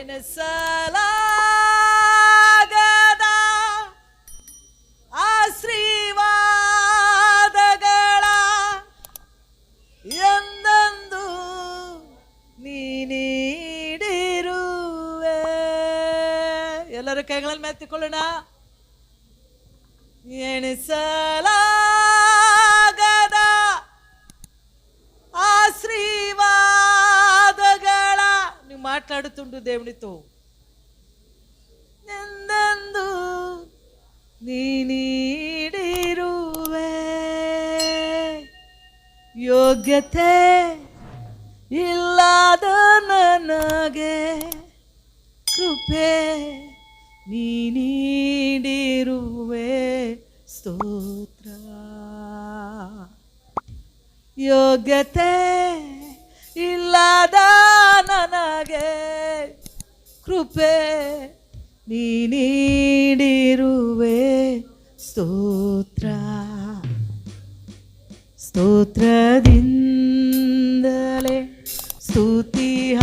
ಎನಸಲಾಗದ ಆಶೀರ್ವಾದಗಳ ಎಂದೆಂದು ನೀ ನೀಡಿರುವೆ ಎಲ್ಲರೂ ಕೈಗಳಲ್ಲಿ ಮೆತ್ತಿಕೊಳ್ಳೋಣ ಎಣಿಸಲಾಗದ మాట్లాడుతుండు దేవునితో ఎందెందు ನೀ ನೀಡಿರುವೆ ಯೋಗ್ಯತೆ ಇಲ್ಲದ ನನಗೆ ಕೃಪೆ ನೀ ನೀಡಿರುವೆ ಸ್ತೋತ್ರ ಯೋಗ್ಯತೆ ಇಲ್ಲದ ನನಗೆ ಕೃಪೆ ನೀ ನೀಡಿರುವೆ. ಸ್ತೋತ್ರ. ಸ್ತೋತ್ರದಿಂದಲೇ ಸ್ತುತಿ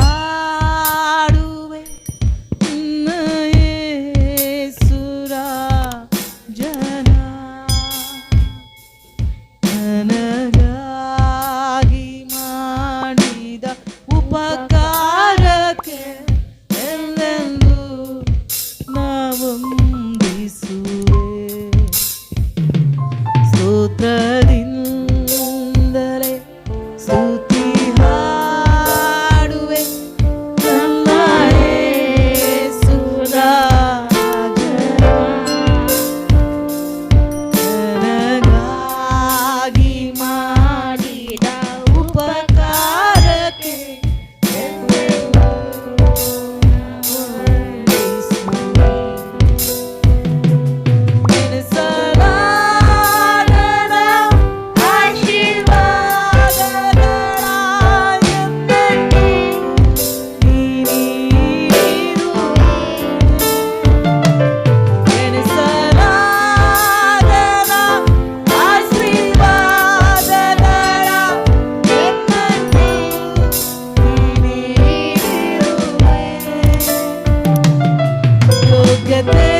que te